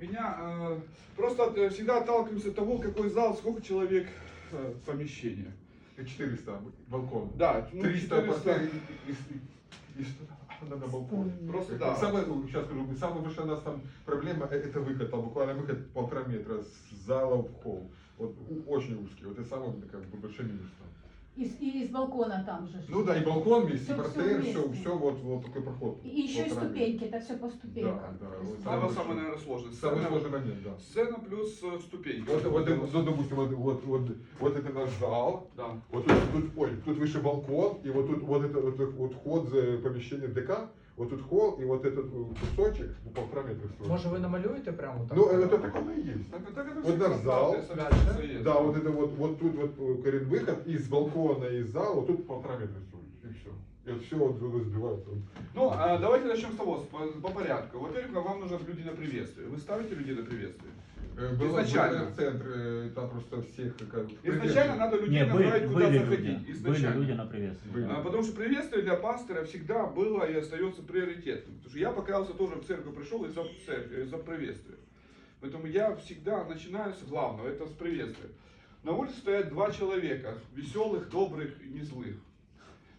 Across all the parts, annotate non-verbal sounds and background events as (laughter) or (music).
Меня э, просто от- всегда отталкиваемся от того, какой зал, сколько человек э, помещения. 400 балкон. Да, ну, 300 400. постелей и, и, и что надо балкон. Просто да. Самое, ну, сейчас скажу, самая большая у нас там проблема э, это выход, там буквально выход полтора метра с зала в холл. Вот очень узкий. Вот это самый как бы большой минус там. И, с- и с балкона там же. Ну да, и балкон вместе, и Всё- всё портер, все, вместе. все, вот, вот такой проход. И еще и полтора метра. ступеньки, это все по ступенькам. Да, да, То есть вот Самое, Самый самое, большой. наверное, сложное. Самый Сцена, сложный момент, да. сцена плюс э, ступеньки. Вот, вот, вот, ну, допустим, вот, вот, вот, вот это наш зал, Да. вот тут, тут, ой, тут выше балкон, и вот тут вот это вот, вот, вот вход за помещение ДК, вот тут холл, и вот этот э, кусочек, ну, полтора метра стоит. Може ви намалюєте прямо так? Ну, это так оно и есть. Так, так это Вот всегда наш зал, есть. Да, вот это вот, вот тут вот э, корень выход из балкона, из зала, вот тут полтора метра стоит, и все. И вот все вот разбивается. Ну, а давайте начнем с того, с- по, по порядку. Во-первых, вам нужно люди на приветствие. Вы ставите людей на приветствие? Э, Был Изначально. был центр, э, там просто всех как Изначально надо людей Не, направить, были, куда были заходить. люди, были Изначально. люди на приветствие. Были. А, Потому что приветствие для пастора всегда было и остается приоритетным. Потому что я покаялся тоже в церковь пришел из-за церкви, из-за приветствия. Поэтому я всегда начинаю с главного, это с приветствия. На улице стоят два человека, веселых, добрых и не злых.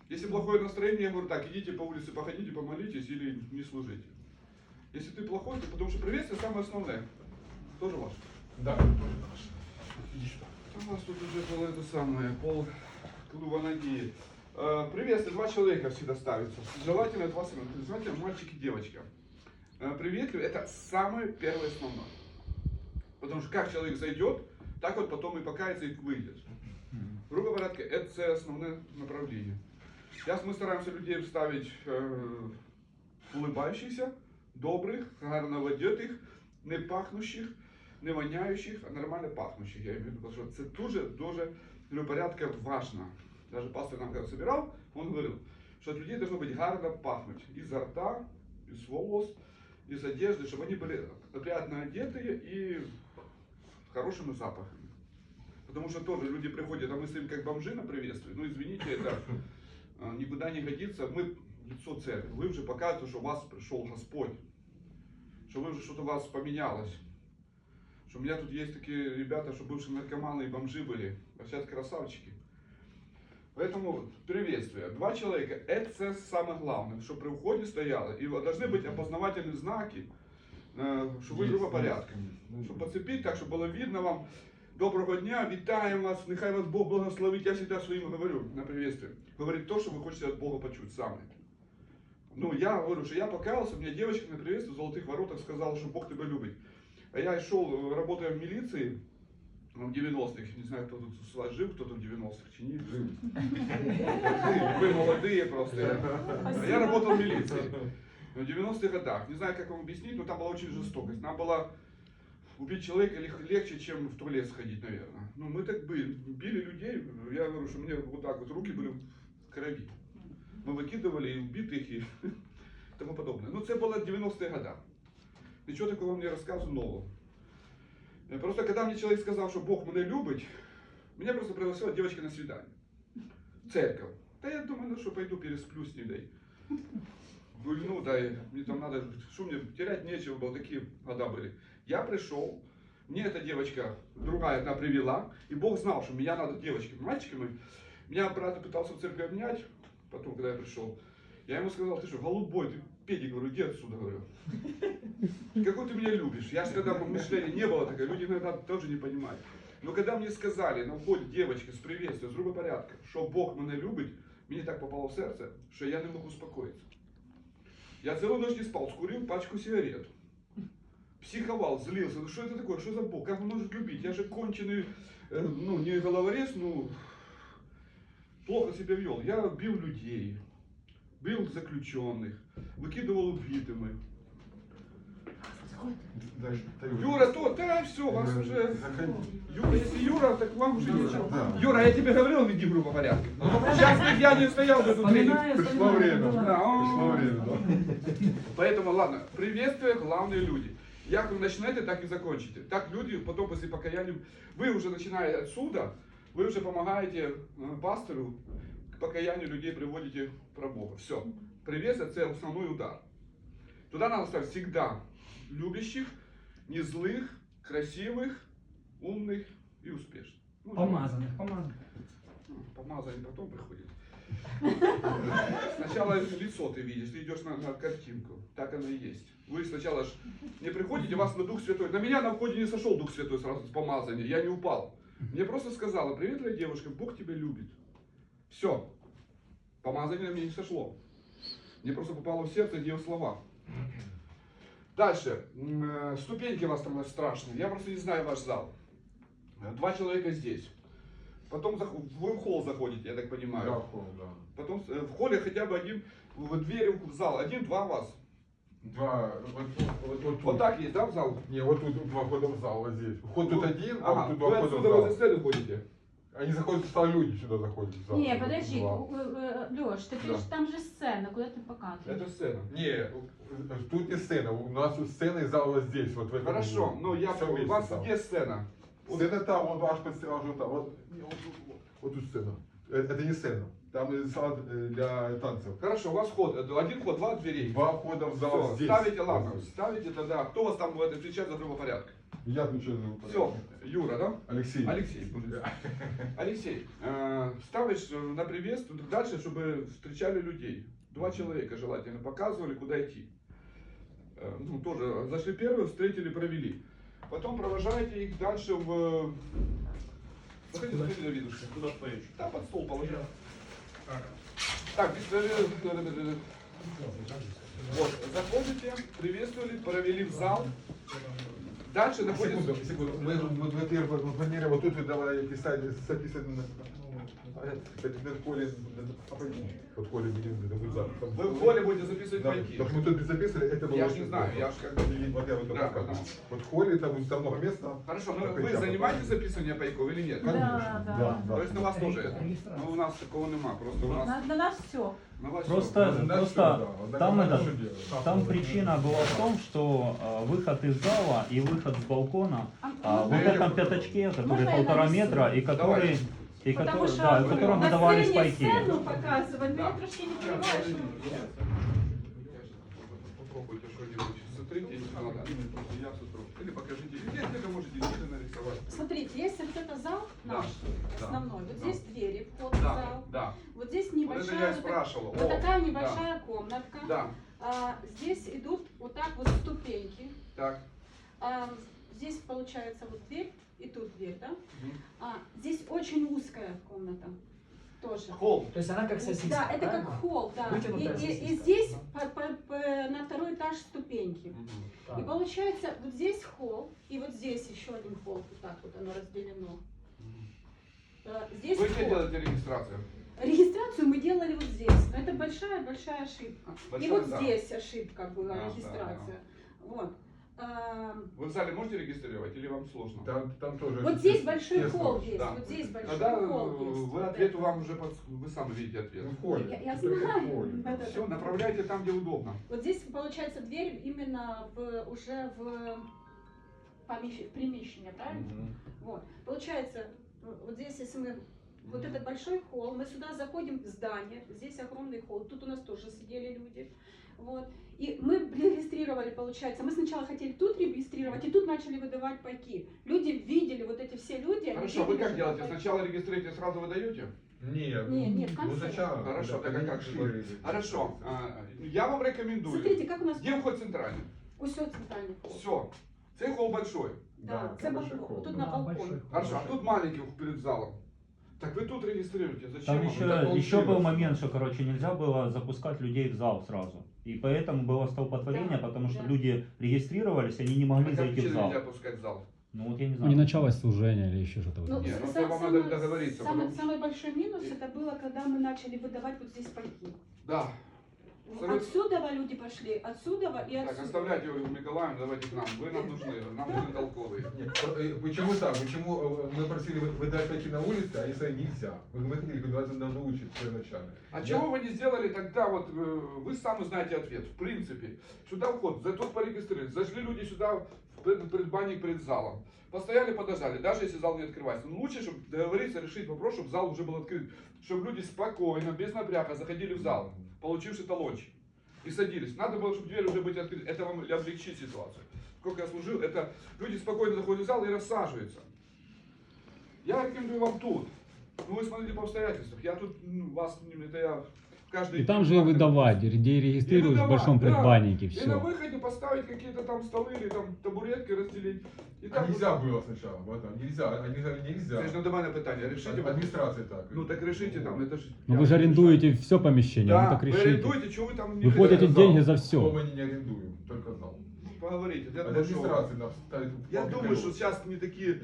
Если плохое настроение, я говорю, так, идите по улице, походите, помолитесь или не служите. Если ты плохой, то потому что приветствие самое основное. Тоже ваше. Да. У нас тут уже было это самое, пол клуба ноги. Э, Приветствие, два человека всегда ставится. Желательно два самых. Желательно мальчик и девочка. Э, Приветливый это самое первое основное. Потому что как человек зайдет, так вот потом и покается и выйдет. Грубо говоря, это основное направление. Сейчас мы стараемся людей вставить э, улыбающихся, добрых, гарно одетих, не пахнущих, не воняючих, а нормально пахнущих. Я имею в виду, потому что это дуже, дуже для порядка важно. Даже пастор нам когда собирал, он говорил, что от людей должно быть гарно пахнуть изо рта, из волос, из одежды, чтобы они были опрятно одетые и с хорошими запахами. Потому что тоже люди приходят, а мы стоим как бомжи на приветствии. Ну, извините, это а, никуда не годится. Мы лицо церкви. Вы уже показываете, что у вас пришел Господь. Что вы уже что-то у вас поменялось. Что у меня тут есть такие ребята, что бывшие наркоманы и бомжи были, а сейчас красавчики. Поэтому приветствие. Два человека, это самое главное, что при входе стояло. И должны быть опознавательные знаки, э, что грубо есть, порядка. Щоб поцепити так, щоб було видно вам. Доброго дня, вітаємо вас, нехай вас Бог благословить. Я всегда своим говорю на приветствие. Говорит то, что вы хотите от Бога почуть сами. Ну, я говорю, что я покаялся, мне девочка на приветствие в Золотых Воротах сказала, что Бог тебя любит. А я шел, э, работая в милиции, ну, в 90-х, не знаю, кто тут с вас жив, кто-то в 90-х, чи. Вы молодые просто. А я работал в милиции. В 90-х годах. Не знаю, как вам объяснить, но там была очень жестокость. Нам было убить человека лег- легче, чем в туалет сходить, наверное. Ну, мы так были. Били людей. Я говорю, что мне вот так вот руки были в крови. Мы выкидывали и убитых, и тому подобное. Ну, це було 90-е года. Нічого такого не нового. Е, Просто когда мне человек сказал, что Бог меня любит, меня просто пригласила девочка на свидание. Церковь. Да я думаю, ну что, пойду пересплю с ней. Гульну, да, мне там надо, что мне, терять нечего было, такие года были. Я пришел, мне эта девочка, другая одна привела, и Бог знал, что меня надо девочками, мальчиками. Меня брат пытался в церкви обнять, потом, когда я пришел. Я ему сказал, ты что, голубой, ты педи, говорю, иди отсюда, говорю. Какой ты меня любишь? Я же тогда мышления не было такое, люди иногда тоже не понимают. Но когда мне сказали на входе девочка с приветствием, с грубо порядка, что Бог меня любит, мне так попало в сердце, что я не мог успокоиться. Я целую ночь не спал, скурил пачку сигарет. Психовал, злился. Ну что это такое? Что за Бог? Как он может любить? Я же конченый, э, ну, не головорез, ну, плохо себя вел. Я бил людей, бил заключенных, выкидывал уже. Юра, то, да, все, вас уже... Юра, если Юра, так вам уже нечего. Юра, я тебе говорил, веди грубо порядка. Сейчас бы я не стоял бы тут. Пришло время. Пришло время, да. Поэтому, ладно, приветствие, главные люди. Як вы начнете, так и закончите. Так люди потом после покаяния, вы уже начиная отсюда, вы уже помогаете э, пастору к покаянию людей приводите про Бога. Все. Приветствие это основной удар. Туда надо ставить всегда любящих, не злых, красивых, умных и успешных. Ну, Помазанных, помазанных. ну, Помазание потом приходит. Сначала лицо ты видишь, ты идешь на, на картинку. Так оно и есть. Вы сначала ж не приходите, вас на Дух Святой. На меня на входе не сошел Дух Святой сразу с помазания, я не упал. Мне просто сказала, приветливая девушка, Бог тебя любит. Все. Помазание меня не сошло. Мне просто попало в сердце ее слова. Дальше. Э, Ступеньки у вас там страшные. Я просто не знаю ваш зал. Э, Два человека здесь. Потом вы в холл заходите, я так понимаю. Да, в холл, да. Потом э, в холле хотя бы один, в двери в зал, один-два вас. Два, вот, вот, вот, Вот так есть, да, в зал? Не, вот тут два входа в зал, вот здесь. Вход тут один, а Ага, вот тут вы два входа отсюда в зал. сцены ходите. Они заходят, сюда люди сюда заходят. в зал. Не, подожди, Два. Леш, ты пишешь, там же сцена, куда ты показываешь? Это сцена. Не, тут не сцена, у нас сцена и зал вот здесь, вот в этом Хорошо, углу. но я Всё у вместе вас там. где сцена? Сцена там, вот ваш подстилаж вот там, вот, не, вот, тут, вот, вот тут сцена. Э, Это не сцена, там зал э, для танцев. Хорошо, у вас ход, э, один ход, два дверей. Два входа в зал Все, здесь. ставите, ладно, Вот здесь. ставите тогда. Кто у вас там в этом отвечает за порядка? Я отвечаю за Все. Юра, да? Алексей. Алексей. Алексей, э, ставишь на приветствие дальше, чтобы встречали людей. Два человека желательно показывали, куда идти. Э, Ну, тоже зашли первые, встретили, провели. Потом провожаете их дальше в... Заходите, заходите, Давидушка. Куда поедешь? Да, под стол положи. Так, без- э, вот, заходите, приветствовали, провели в зал. Дальше находится... Секунду, секунду. Мы, мы, мы, теперь в манере вот тут давай писать, записать на, на, на поле, на, вот поле это будет завтра. Там- Вы в холле будете записывать Да, пайки. потому что мы тут записывали, это было Я ж очень не знаю, я ж как бы- Вот я вот Да, так да. Вот в холле там, там много места. Хорошо, ну Такой вы занимаетесь да. записыванием пайков или нет? Конечно, Да, да, да. То есть на вас тоже это? Ну у нас такого нема, просто у нас На, на нас все. Просто-. Да, просто да. Вот там это-. Там причина была в том, что э, выход из зала и выход с балкона, а, вот этом пятачке, который полтора метра, и который, и Потому который, что да, в котором на выдавались сцене пайки. сцену показывать, Да. я трошки не понимаю, что... Попробуйте что-нибудь. Смотрите, если надо. Просто я сотру. Или покажите. Или где-то можете видно нарисовать. Смотрите, если вот это зал Да, наш, да, основной, вот да. здесь двери, вход в Да, зал, да. вот здесь Вот это небольшая, я и вот, так- спрашивал. вот О, такая небольшая комнатка, Да, А, здесь идут вот так вот ступеньки, так. А, здесь получается вот дверь и тут дверь, да? А, здесь очень узкая комната тоже. Холл. То есть она как сосиска. Да, это правильно? как холл, да. И, Вытянутая и- и сосиска. здесь по- по- по- на второй этаж ступеньки. Так. И получается, вот здесь холл, и вот здесь еще один холл, вот так вот оно разделено. Э, Здесь Вы где делаете регистрацию? Регистрацию мы делали вот здесь, но это большая-большая ошибка. и Большая, вот да. здесь ошибка была, А, да, регистрация. Вот. Эм, Вы в зале можете регистрировать или вам сложно? Там, там тоже. Вот здесь тесно. большой холл есть, Да. вот здесь большой Тогда холл есть. вы ответ вам уже, под- вы сами видите ответ. Ну, в холле. Я- я знаю. холле, да. Да-да-да. Все, направляйте там, где удобно. Вот здесь получается дверь именно в, уже в, помещ- в примещение, правильно? Мгм. Вот. Получается, вот здесь, если мы вот этот большой холл, мы сюда заходим в здание, здесь огромный холл, тут у нас тоже сидели люди, вот. И мы регистрировали, получается, мы сначала хотели тут регистрировать, и тут начали выдавать пайки. Люди видели, вот эти все люди. Хорошо, вы видели, как делаете? пайки. Сначала регистрируете, сразу выдаете? Нет, Не, нет, в ну сначала. Хорошо, да, так а как же вы? Хорошо, а, я вам рекомендую. Смотрите, как у нас Где вход центральный? Усё центральный. Все. Цей холл большой. Да, Да, це большой балкон. холл. Тут Да, на балкон. большой холл. Хорошо, а тут маленький перед залом. Так вы тут регистрируете. Зачем Там вам? еще, так еще был получилось. момент, что, короче, нельзя было запускать людей в зал сразу. И поэтому было столпотворение, Да, потому что да. люди регистрировались, они не могли А как зайти в зал. нельзя пускать в зал? Ну вот я не Ну, знаю. не началось служение или еще что-то. в Ну, этом роде. ну, са- вам самый- надо договориться, Самый, потому что- самый большой минус это было, когда мы начали выдавать вот здесь пайки. Да. Абсолютно. Отсюда люди пошли, отсюда и Так, отсюда. оставляйте Ольгу Николаевну, давайте к нам. Вы нам (laughs) нужны, нам нужны толковые. Нет, э, Почему так? Почему э, мы просили вы- выдать пойти на улице, а если нельзя? Мы хотели выдавать на улице первоначально. А Я- чего вы не сделали тогда, вот э, вы сами знаете ответ, в принципе. Сюда вход, за тут порегистрировались, зашли люди сюда предбанник перед залом. Постояли, подождали, даже если зал не открывается. Но лучше, чтобы договориться, решить вопрос, чтобы зал уже был открыт. Чтобы люди спокойно, без напряга заходили в зал, получивший талончик. И садились. Надо было, чтобы дверь уже быть открыта. Это вам облегчит ситуацию. сколько я служил, это люди спокойно заходят в зал и рассаживаются. Я рекомендую вам тут. Ну, вы смотрите по обстоятельствам. Я тут, ну, вас, это я каждый И там же выдавать, где регистрируешь в выдавать, большом да. предбаннике, И на все. выходе поставить какие-то там столы или там табуретки разделить. И А так нельзя вот. было сначала, вот там, нельзя, они говорили нельзя. Це ж не до мене питання. Решите. Администрация так. Ну так решите там, это ж... Ну вы же арендуете все помещение, Да, ну так вы решите. арендуете, что вы там не Вы платите деньги за все. мы не арендуем, только зал Поговорите. Я, От думаю, что- администрации нам ставит я палки думаю, в что колеса. сейчас не такие...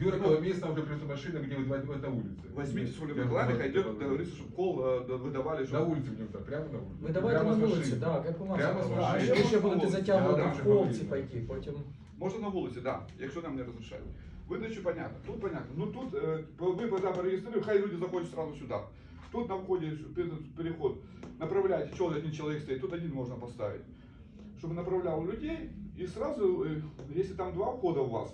Юра Ну, Коломейц нам уже привезла машина, где выдавать на улице. Возьмите с Я рекламика, говорю, идет, это договориться, чтобы кол э, да- выдавали. На чтобы- улице будем там, прямо на улице. Ви давайте Прямо на с вулиці, машины. так, як у нас. Прямо з А машини. якщо ще будете затягувати Да, в да, холці да. пойти, потім. Можно на вулиці, да, якщо нам не розрішають. Видачу понятно, тут понятно. Ну тут е, ви коли перереєструєте, хай люди заходять сразу сюди. Тут на вході перед- переход направляете, что один человек стоит, тут один можно поставить. Чтобы направлял людей, и сразу, э, если там два входа у вас,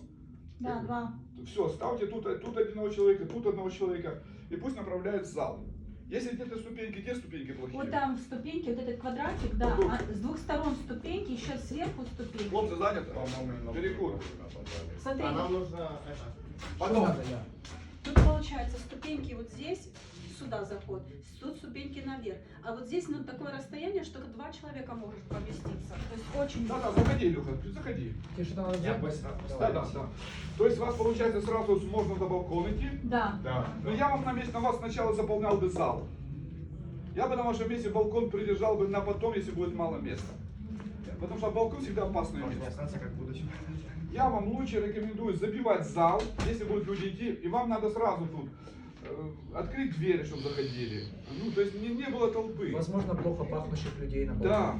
Да, два. все, ставьте тут, тут одного человека, тут одного человека, и пусть направляет в зал. Если где-то ступеньки, где ступеньки плохие? Вот там ступеньки, вот этот квадратик, да, тут. а с двух сторон ступеньки, еще сверху ступеньки. Хлопцы заняты? Перекур. Смотри, А нам нужно это. Потом, Тут получается ступеньки вот здесь, сюда заход, тут ступеньки наверх. А вот здесь ну, такое расстояние, что два человека может поместиться. Очень да, да, заходи, Илюха, заходи. Ті, що там Я быстро Да, да, да. То есть у вас получается сразу можно на балкон идти, да. Да. Но я вам на месте на вас сначала заполнял бы зал. Я бы на вашем месте балкон придержал бы на потом, если будет мало места. Потому что балкон всегда опасное не место. останется как будущее. Я вам лучше рекомендую забивать зал, если будут люди идти, и вам надо сразу тут э, открыть двери, чтобы заходили. Ну, то есть не, не было толпы. Возможно, плохо пахнущих людей на балкон. Да,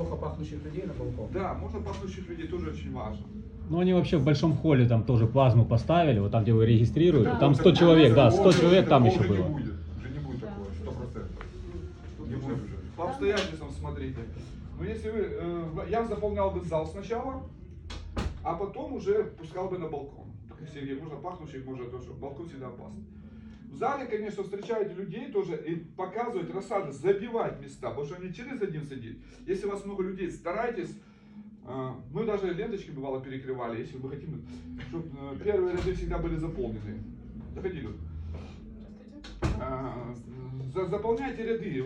Плохо пахнущих людей на балкон. да, можно пахнущих людей тоже очень важно. Ну они вообще в большом холле там тоже плазму поставили, вот там где вы регистрируете, Да. там 100 человек, да, 100 Такого человек там уже еще не было. будет. Уже не будет такого, сто процентов. Не Тут будет уже. По обстоятельствам смотрите. Но если вы, э, я заполнял бы зал сначала, а потом уже пускал бы на балкон. Сергей, можно пахнущих, можно то, что балкон всегда опасно. В зале, конечно, встречаете людей тоже и показывать, рассаживать, забивать места, потому что они через один сидит. Если у вас много людей, старайтесь, э, мы даже ленточки бывало перекрывали, если мы хотим, чтобы первые ряды всегда были заполнены. Заходи, Люд. А, за- заполняйте ряды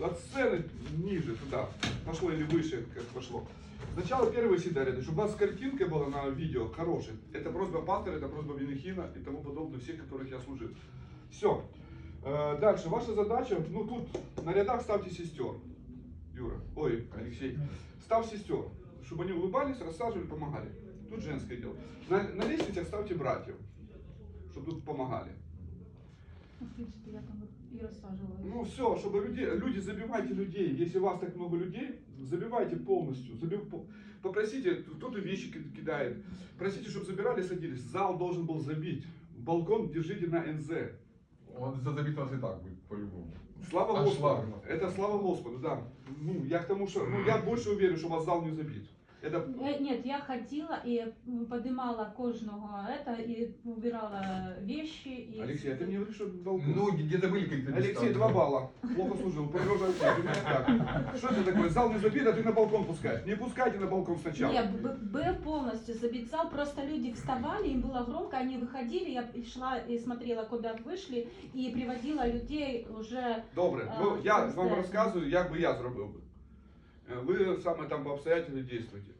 от сцены ниже туда пошло или выше, как пошло. Сначала первые всегда ряды, чтобы у вас картинка была на видео хорошей. Это просьба пастора, это просьба Винихина и тому подобное, всех, которых я служил. Все. Дальше, ваша задача, ну тут на рядах ставьте сестер. Юра, ой, Алексей, ставь сестер, чтобы они улыбались, рассаживали, помогали. Тут женское дело. На, на лестницах ставьте братьев, чтобы тут помогали. Ну. Ну все, чтобы люди, люди забивайте людей. Если у вас так много людей, забивайте полностью. Забив, по- попросите, кто-то вещи ки- кидает. Просите, чтобы забирали, садились. Зал должен был забить. Балкон держите на НЗ. Он за забит у нас и так будет, по-любому. Слава Аж Господу. ладно. Это слава Господу, да. Ну, я к тому, что ну, я больше уверен, что вас зал не забит. Это Э, Нет, я ходила и поднимала кожного это и убирала вещи. И... Алексей, а ты мне говоришь, что балкон? Ну, где-то были какие-то. Алексей, два балла. Плохо служил. Продолжай. Ты меня так. Что это такое? Зал не забит, а ты на балкон пускаешь. Не пускайте на балкон сначала. Нет, б- был полностью забит зал, просто люди вставали, им было громко, они выходили, я шла и смотрела, куда вышли, и приводила людей уже... Добре, А, ну я вам розказую, як би я зробив би. Е, Ви саме там по обстоятельствам действуете.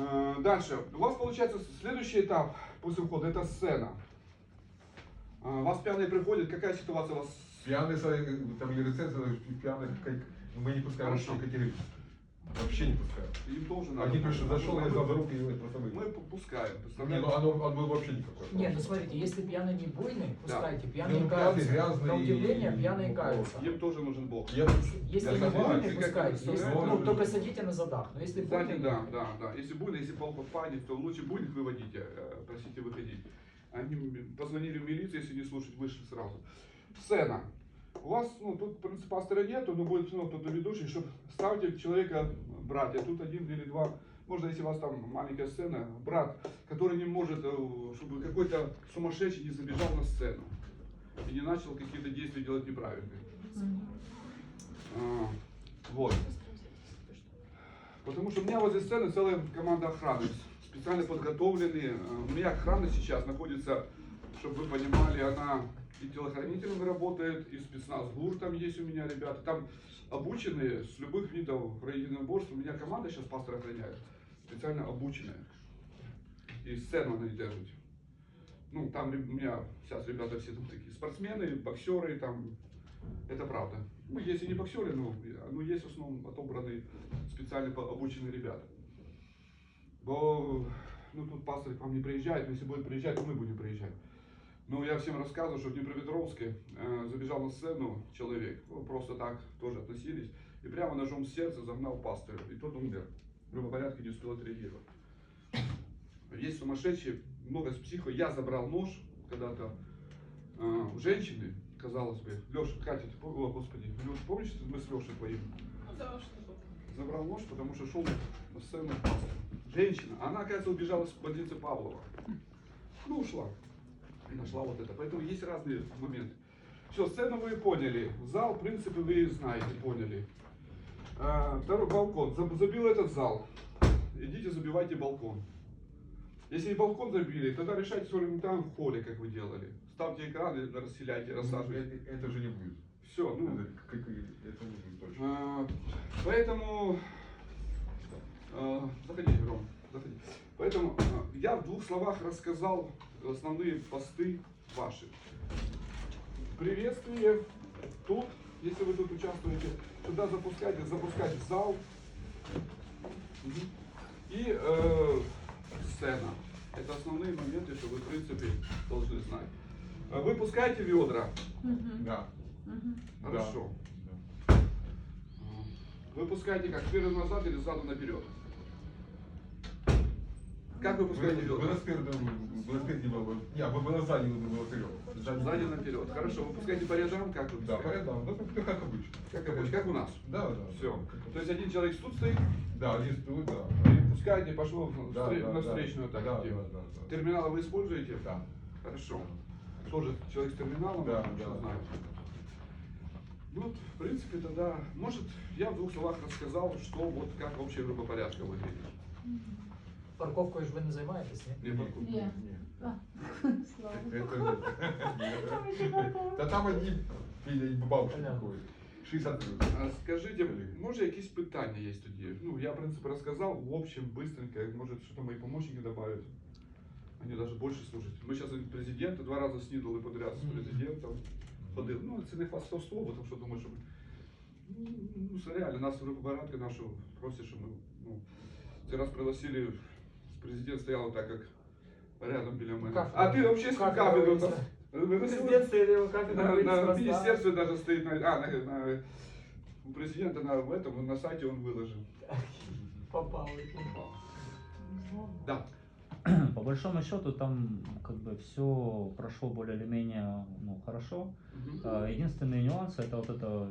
Е, Дальше. У вас получается следующий этап после входа, это сцена. Е, Вас пьяные приходят, какая ситуация у вас? Пьяный, со- там или рецензия, пьяных, как, мы не пускаем вообще категории. Вообще не пускаем. Им тоже надо. Один пришел, зашел, я за руку и просто Мы выгнал. п- пускаем. Не, представляете? ну оно, он был вообще никакой. Нет, ну смотрите, если пьяный не буйный, пускайте, Ну, пьяные пьяный, каются. грязный На удивление, и- пьяные и- каются. Им тоже нужен Бог. Я Если Я не буйный, пускайте. Если, ну, только садите на задах. Но если Кстати, буйный, да, да, да. Если буйно, если пол подпадет, то лучше буйных выводите, э, просите выходить. Они позвонили в милицию, если не слушать, вышли сразу. Сцена. У вас, ну, тут, в принципе, пастора нету, но будет, ну, кто-то ведущий, чтобы ставьте человека, братья, тут один или два. Можно, если у вас там маленькая сцена, брат, который не может, э, чтобы какой-то сумасшедший не забежал на сцену и не начал какие-то действия делать неправильные. А, Вот. Потому что у меня возле сцены целая команда охраны, специально подготовленные. Э, У меня охрана сейчас находится, чтобы вы понимали, она и телохранителем работает, и спецназ ГУР там есть у меня ребята. Там обученные с любых видов единоборств. У меня команда сейчас пастор охраняет, специально обученная. И сцену они держат. Ну, там у меня сейчас ребята все там такие спортсмены, боксеры, там, это правда. Ну, есть и не боксеры, но, ну, есть в основном отобранные специально обученные ребята. Бо, ну, тут пастор к вам не приезжает, но если будет приезжать, то мы будем приезжать. Ну, я всем рассказываю, что в Днепропетровске э, забежал на сцену человек, ну, просто так тоже относились, и прямо ножом в сердце загнал пастора, и тот умер. В порядке не успел отреагировать. Есть сумасшедшие, много с психо. Я забрал нож когда-то э, у женщины, казалось бы. Леша, Катя, ты пом- о, господи, Леша, помнишь, мы с Лешей твоим? Забрал нож, потому что шел на сцену женщина. Она, оказывается, убежала с больницы Павлова. Ну, ушла. И нашла вот это. Поэтому есть разные моменты. Все, сцену вы поняли. Зал, в принципе, вы знаете, поняли. А, второй балкон. Заб- Забил этот зал. Идите, забивайте балкон. Если и балкон забили, тогда решайте все там в холле, как вы делали. Ставьте экраны, расселяйте, рассаживайте. Это, это же не будет. Все, ну, Это, как это не будет точно. а, Поэтому, а, заходите, Ром, заходи. Поэтому а, я в двух словах рассказал основные посты ваши. Приветствие тут, если вы тут участвуете, сюда запускайте, запускать в зал. И э, сцена. Это основные моменты, что вы, в принципе, должны знать. Э, Выпускайте ведра. Мгм. Да. Хорошо. Да. Выпускайте как спереду назад или сзаду наперед. Как вы Вы, пускаете вы ведра? на спереду, вы на спереди было, не, вы, вы на сзади было вперед. Сзади наперед. Хорошо, выпускайте по рядам, как вы Да, пускаете? порядок, ну как, как обычно. Как обычно, как у нас. Да, да. Все. То есть один человек тут стоит, Да, один стул, да. и пускайте, пошло в- Да, встре- да, на да. встречную так. Да, идти. да, да, да. Терминалы вы используете? Да. Хорошо. Тоже человек с терминалом, Да, да. знает. Ну, вот, в принципе, тогда, может, я в двух словах рассказал, что вот как общая группа порядка выглядит. Парковкою ж ви не займаєтесь, ні? Не (laughs) парку- (laughs) Ні. Не. А, Слава Это Богу. нет. Там еще парковка. Да там одни или бабушки Понятно. такой. 60 плюс. А Скажіть, може якісь питання є тоді? Ну, я, в принципе, рассказал, в общем, быстренько, может, что-то мои помощники добавят. Они даже больше служат. Мы сейчас президента два раза снідали подряд з Мгм. президентом. Ходили. Ну, це не хвастовство, бо тому що думаю, що ми... Ну, це реально, нас в порядку нашу просять, що ми, ну, цей раз пригласили, президент стоял так, как рядом біля мене. Кафедра. А ти взагалі з Кафедра кафедру винесла. там. Ви носили? Президент стоїть, його кафедра На, винесла, на да. министерстве даже стоит, на, а, на, на- у президента на, в этом, на сайте он выложил. Попали. Да. (clears throat) По большому счету там как бы все прошло более или менее ну, хорошо. А, Единственный нюанс это вот это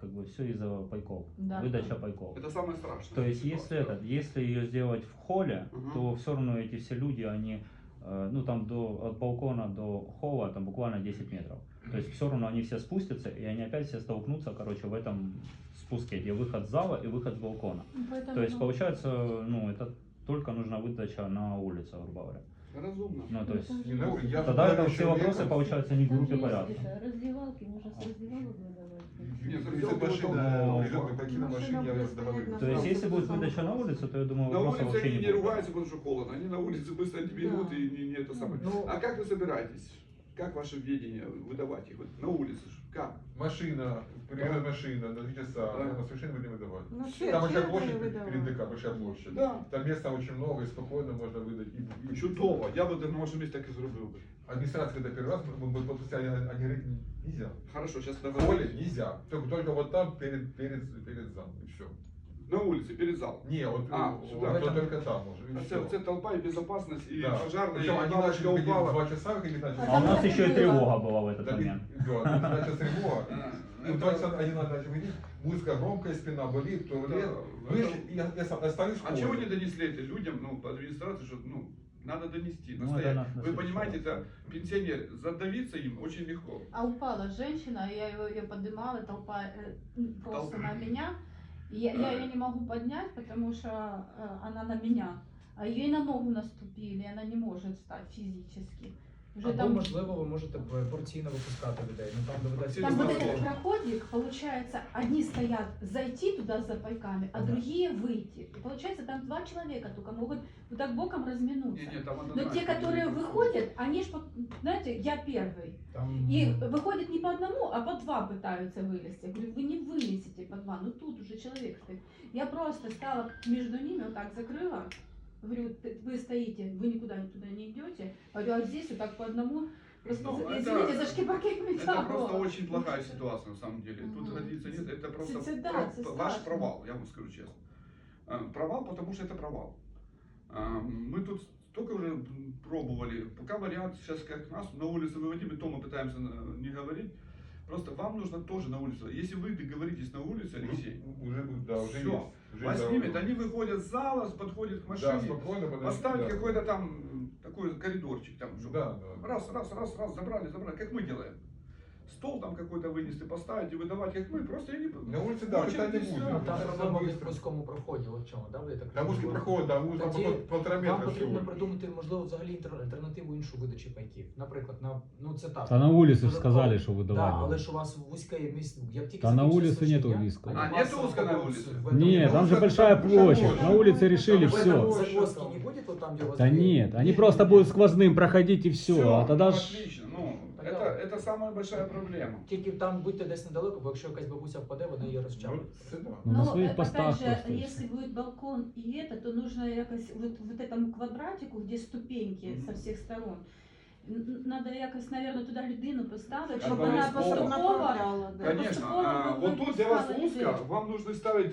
как бы все из-за пайков, Да. выдача пайков. Это самое страшное. То есть если этот, если ее сделать в холле, Мгм. то все равно эти все люди, они, э, ну там до, от балкона до холла там буквально 10 метров. То есть все равно они все спустятся, и они опять все столкнутся, короче, в этом спуске, где выход с зала и выход с балкона. Поэтому, То есть ну, получается, ну это только нужна выдача на улице, грубо говоря. Разумно. Ну то есть ну, я тогда это все вопросы получаются не в группе порядка. Раздевалки, можно с раздевалок выдавать. Нет, машина на какие на Машина машине, я на То есть Да. если будет выдача на улице, то я думаю На вопросов улице вообще они не не будет. ругаются, потому что холодно. Они на улице быстро не берут Да. и не, не это самое. Ну, А как вы собираетесь? Как ваше видение выдавать их? Вот на улице? Как? Машина, приезжает машина на три часа, Да. мы совершенно будем выдавать. Ну, все, Там большая все площадь перед. ДК, большая площадь. Да. Там места очень много, и спокойно можно выдать. И, и- Чудово. Я бы на вашем месте так и зробил бы. Администрация, когда первый раз, мы, мы подписали, они они говорят, нельзя. Хорошо, сейчас В договорим. холле нельзя. Только, только вот там, перед, перед, перед залом, и все. На улице, перед. Не, вот, А, вот сюда. то- только там уже. и А всё. Це, це толпа и безопасность, и Да. пожарная, Причем и они начали выходить в упала. два часа, как они начали. А у нас еще и тревога была в этот Да, момент. Да, началась тревога. (laughs) А, И в два часа они начали выходить, музыка громкая, спина болит, туалет. Да, Вышли, это- и я, я сам- остались в А чего не донесли это людям, ну, по администрации, что, ну, надо донести, Ну, настоять. это Вы понимаете, это пенсионер, задавиться им очень легко. А упала женщина, я его, ее поднимала, толпа э, просто Толпа. на меня. Я, я ее не могу поднять, потому что э, она на меня. А и на ногу наступили, она не может встать физически. Уже Або, там, можливо, ви можете порційно випускати людей. Ну там доведеться там вот этот проходик, получается, одни стоят зайти туда за пайками, а Ага. другие выйти. И получается, там два человека только могут вот так боком разминуться. Не, не, там Но однозначно те, которые выходят, они ж, знаете, я первый. там. И выходит не по одному, а по два пытаются вылезти. Я говорю, вы не вылезете по два, ну тут уже человек стоит. Я просто стала между ними, вот так закрыла. Говорю, «Ты- вы стоите, вы никуда туда не идете. А здесь вот так по одному. Просто, Ну, это- извините за шкибаки Это просто очень плохая ситуация на самом деле. Тут Мгм. годиться нет, это просто да, про- ваш провал, я вам скажу честно. А, Провал, потому что это провал. А, Мы тут столько уже пробовали, пока вариант сейчас как нас на улицу выводим, и то мы пытаемся на- не говорить. Просто вам нужно тоже на улицу. Если вы договоритесь на улице, Алексей, Уже, да, уже Всё. есть. Вас да, снимет, они выходят с зала, подходят к Да, машине, спокойно подойти, поставить да. какой-то там такой коридорчик, там, чтобы Да, да. раз, раз, раз, раз, забрали, забрали, как мы делаем Стол там какой-то вынести, поставить и выдавать, как мы, просто я не... На улице, да, Очередь питань не и всё. будет. Ну, там Это проблема в быстро. вузькому проході, от в чому, да, ви так Там узкий розумієте? проход, да, узкий Тоді проход полтора Вам метра потрібно всего. придумати, можливо, взагалі інтер- альтернативу іншу видачі пайків. Наприклад, на ну це так. А на улице ж Додатково- сказали, что Да, выдавать. але будут. ж у вас вузьке місце. Як тільки Та на закінчиться улице нету служіння, вузького. вони А, вас нету узкого на запакують улице? в этом- Нет, там же Ну, большая там площадь. площадь. На улице решили Там все. большая Загвоздки там. не будет вот там, где у вас Да двери? нет, они просто будут сквозным проходить и все. Всё, А тогда ну, ж отлично, ну, Понятно. это, это самая большая проблема. Тільки там будьте десь недалеко, бо якщо якась бабуся впаде, вони її Ну, розчавлять. це да. Ну, на Но, своих э, постах опять же, просто и если будет балкон и это, то нужно якось вот, вот этому квадратику, где ступеньки Мгм. со всех сторон. н- Надо якось, наверное, туда людину поставить, Щоб чтобы вона она з боку. поступово... направляла, да. Конечно, поступово а, вы- вот тут для вас выпускала узко, людей. вам нужно ставить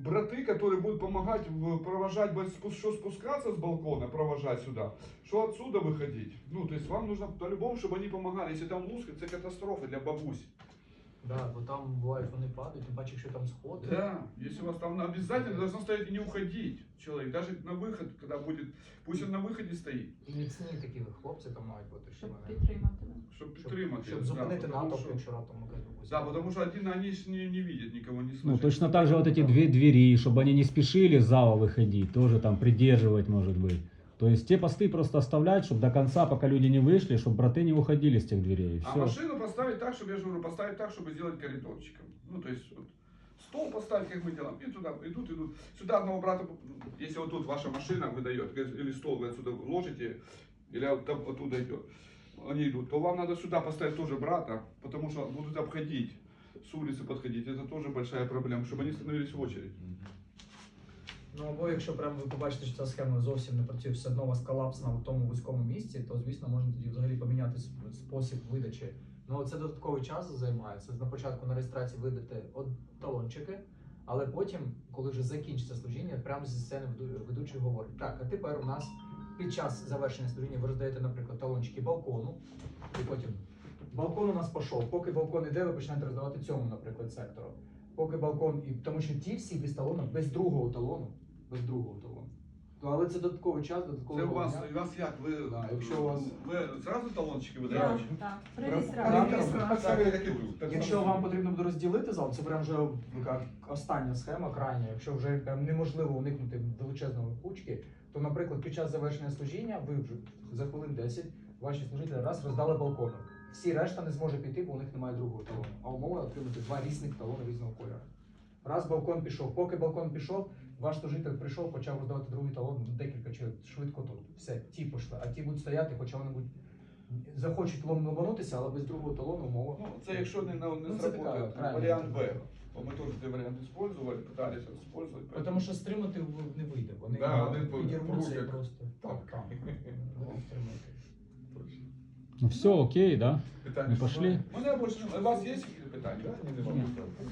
браты, которые будут помогать провожать, что спускаться с балкона, провожать сюда, что отсюда выходить. Ну, то есть вам нужно по-любому, чтобы они помогали. Если там узко, это катастрофа для бабусь. Да, бо там бувають, вони падають, тим паче, якщо там сходи. Да, если у вас там обязательно должно стоять и не уходить человек, даже на выход, когда будет, пусть он на выходе стоит, І міцні такі хлопці там мають бути, що Щоб вони. підтримати. чтобы Щоб, підтримати. щоб да, зупинити потому натовп, що- якщо раптом якась бабуся. Да, потому что один они ж не, не видят никого, не слышат. Ну, точно так же вот эти две двери, чтобы они не спешили с зала выходить, тоже там придерживать, может быть. То есть те посты просто оставлять, чтобы до конца, пока люди не вышли, чтобы браты не уходили с тех дверей. А всё. машину поставить так, чтобы, я же говорю, поставить так, чтобы сделать коридорчиком. Ну, то есть, вот, стол поставить, как мы делаем, и туда идут, идут. Сюда одного брата, если вот тут ваша машина выдает, или стол вы отсюда ложите, или там оттуда идет, они идут, то вам надо сюда поставить тоже брата, потому что будут обходить, с улицы подходить. Это тоже большая проблема, чтобы они становились в очередь. Ну або якщо прямо ви побачите, що ця схема зовсім не працює, все одно у вас колапс на тому вузькому місці, то звісно можна тоді взагалі поміняти спосіб видачі. Ну це додатковий час займає. Це на початку на реєстрації видати талончики, але потім, коли вже закінчиться служіння, прямо зі сцени веду- ведучий говорить: так, а тепер у нас під час завершення служіння ви роздаєте, наприклад, талончики балкону, і потім балкон у нас пішов. Поки балкон іде, ви починаєте роздавати цьому, наприклад, сектору. Поки балкон і тому, що ті всі без талону, без другого талону, без другого талону. Ну, але це додатковий час, додатковий Це у вас, у вас як? Ви, Да, якщо у вас- ви зразу талончики видаєте? Так як і тут. Так Якщо само. вам потрібно буде розділити зал, це прям вже така остання схема, крайня. Якщо вже прям неможливо уникнути величезної кучки, то, наприклад, під час завершення служіння ви вже за хвилин 10 ваші служителі раз роздали балкони. Всі решта не зможе піти, бо у них немає другого талону. А умова отримати два різних талони різного кольору. Раз балкон пішов, поки балкон пішов, ваш служитель прийшов, почав роздавати другий талон, ну, декілька чоловік швидко тут. Все, ті пішли, а ті будуть стояти, хоча вони будуть захочуть ломанутися, але без другого талону умова. Ну, це якщо не, на- не Ну, це сработає, така варіант Б. Бо ми теж цей варіант использовали, пытались использовать. поэтому- Тому що стримати не вийде. Вони Да, підірвуться просто так. так. (laughs) Не стримати. Ну все, окей, да? Питання Мы пошли. У мене більше немає. У вас є якісь питання? Да, ні, нема Ні. питань.